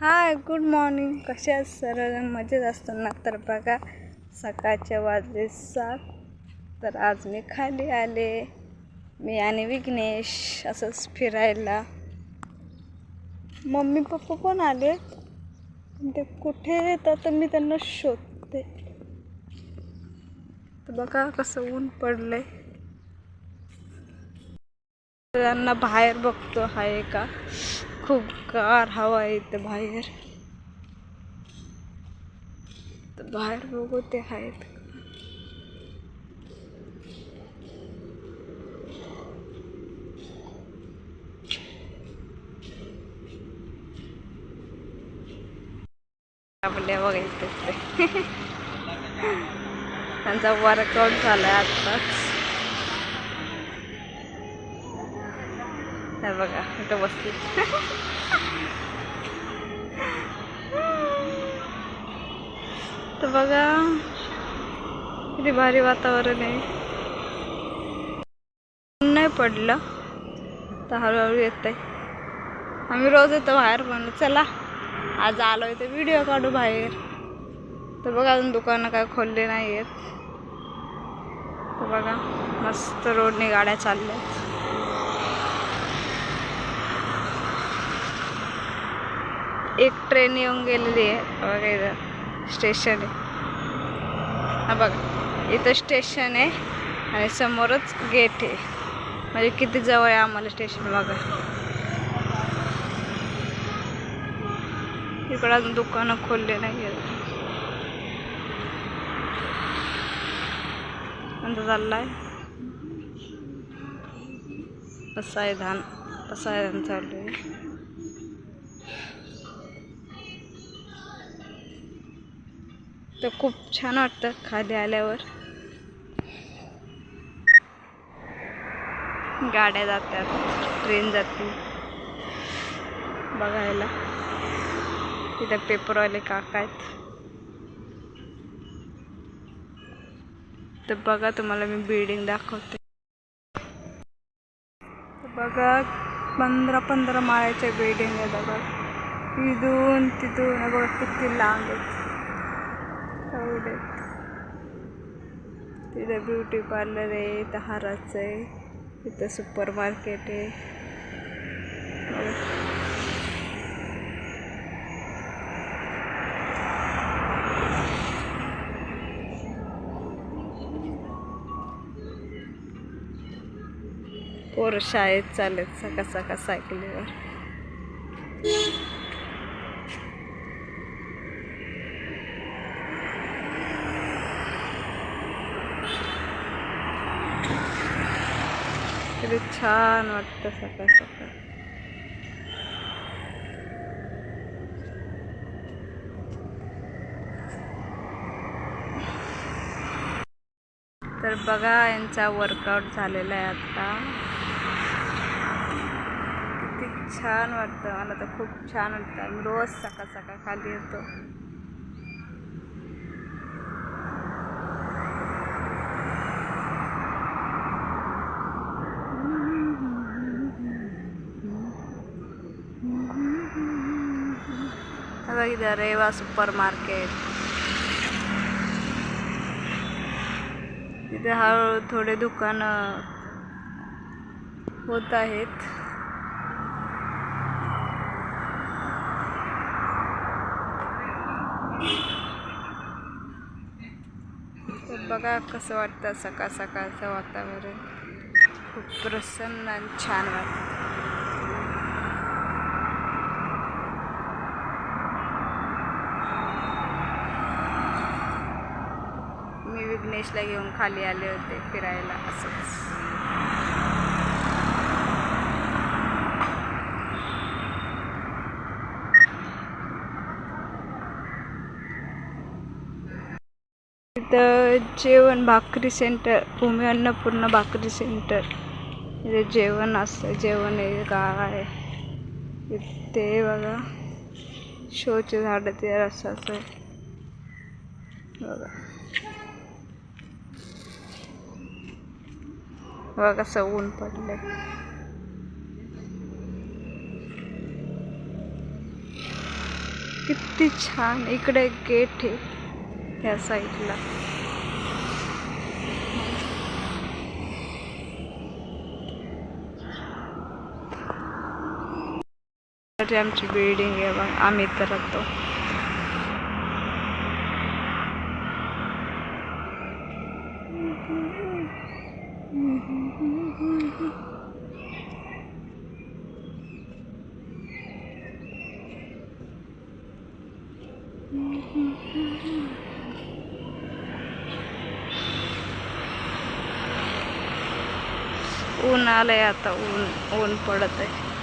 Hi good morning कसे आहेत सर्वजण मजेत असताना. तर बघा सकाळच्या वाजले सात. तर आज मी खाली आले. मी आणि विघ्नेश असंच फिरायला. मम्मी पप्पा पण आले? ते कुठे येतात तर मी त्यांना शोधते. तर बघा कसं ऊन पडलंय. त्यांना बाहेर बघतो. आहे का? खूप गार हवा आहे इथं बाहेर. तर बाहेर बघू ते आहेत. आपल्या बघायचं त्यांचा वर्कआउट झालाय आत्ताच. हे बघा इथं बसली. तर बघा किती भारी वातावरण आहे. नाही पडलं तर हळूहळू येत आहे आम्ही रोज येतो बाहेर पण चला आज आलो तर व्हिडिओ काढू बाहेर. तर बघा अजून दुकानं काय खोलले नाही आहेत तर बघा मस्त रोडने गाड्या चालल्या एक ट्रेन येऊन गेलेली आहे. बघा इथं स्टेशन आहे. हा बघा इथं स्टेशन आहे आणि समोरच गेट आहे. म्हणजे किती जवळ आहे आम्हाला स्टेशन बघा. इकडं अजून दुकानं खोलले नाही आहेत. चाललाय. पसायदान धान धान चालू आहे. तर खूप छान वाटतं खाली आल्यावर. गाड्या जातात ट्रेन जाते. बघायला. तिथं पेपरवाले काका आहेत. तर बघा तुम्हाला मी बिल्डिंग दाखवते. बघा पंधरा पंधरा माळ्याच्या बिल्डिंग आहे बघा. इथून तिथून बघा किती लांब आहेत. एवढे तिथं ब्युटी पार्लर आहे इथं हाराचं आहे इथं सुपर मार्केट आहे. पोर पोरं शाळेत चालत सकाळ सकाळ सायकलीवर. किती छान वाटतं सकाळ सकाळ. तर बघा यांचा वर्कआउट झालेला आहे आता. किती छान वाटतं. मला तर खूप छान वाटतं. रोज सकाळ सकाळ खाली येतो. ಇದೆ ರೇವಾ इथं रेवा सुपर मार्केट तिथे हळूहळू थोडे दुकान होत आहेत तर बघा कसं वाटतं सकाळ सकाळचं वातावरण खूप प्रसन्न आणि छान वाटतं मी घेऊन खाली आले होते फिरायला असंच. इथं जेवण भाकरी सेंटर भूमी अन्नपूर्ण भाकरी सेंटर. इथे जेवण असतं जेवण आहे गाळ आहे इथे बघा शोचे झाडं ते असं असं बघा. बघा कसं ऊन पडलंय. किती छान इकडे गेट आहे या साईडला आमची बिल्डिंग आहे बघ आम्ही तर राहतो. ऊन आलंय आता ऊन ऊन पडत आहे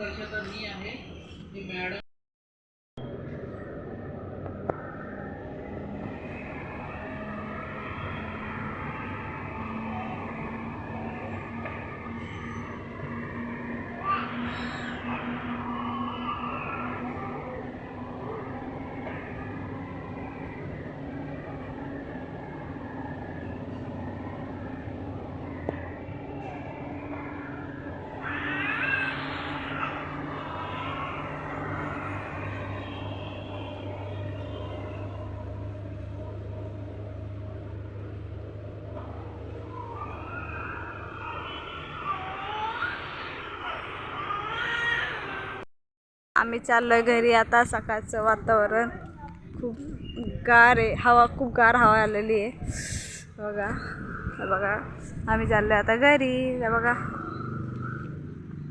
वर्षाचा मी आहे. मी मॅडम आम्ही चाललोय घरी आता सकाळचं वातावरण. खूप गार आहे. हवा खूप गार हवा आलेली आहे. बघा. बघा. आम्ही चाललोय आता घरी. बघा.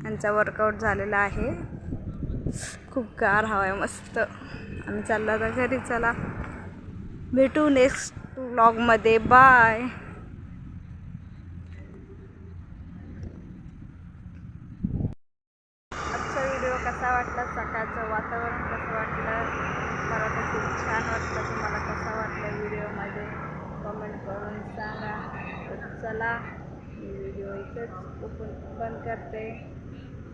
यांचा वर्कआउट झालेला आहे. खूप गार हवा आहे. मस्त. आम्ही चाललो आता घरी. चला. भेटू नेक्स्ट ब्लॉगमध्ये बाय आजचा व्हिडिओ कसा वाटला सकाळचं वातावरण कसं वाटलं? मला तर खूप छान वाटलं तुम्हाला कसा वाटलं व्हिडिओमध्ये? कमेंट करून सांगा. तर चला मी व्हिडिओ इथंच ओपन बंद करते.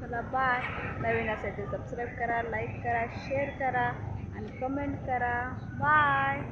चला बाय नवीन असेल तर सबस्क्राईब करा लाईक करा शेअर करा आणि कमेंट करा. बाय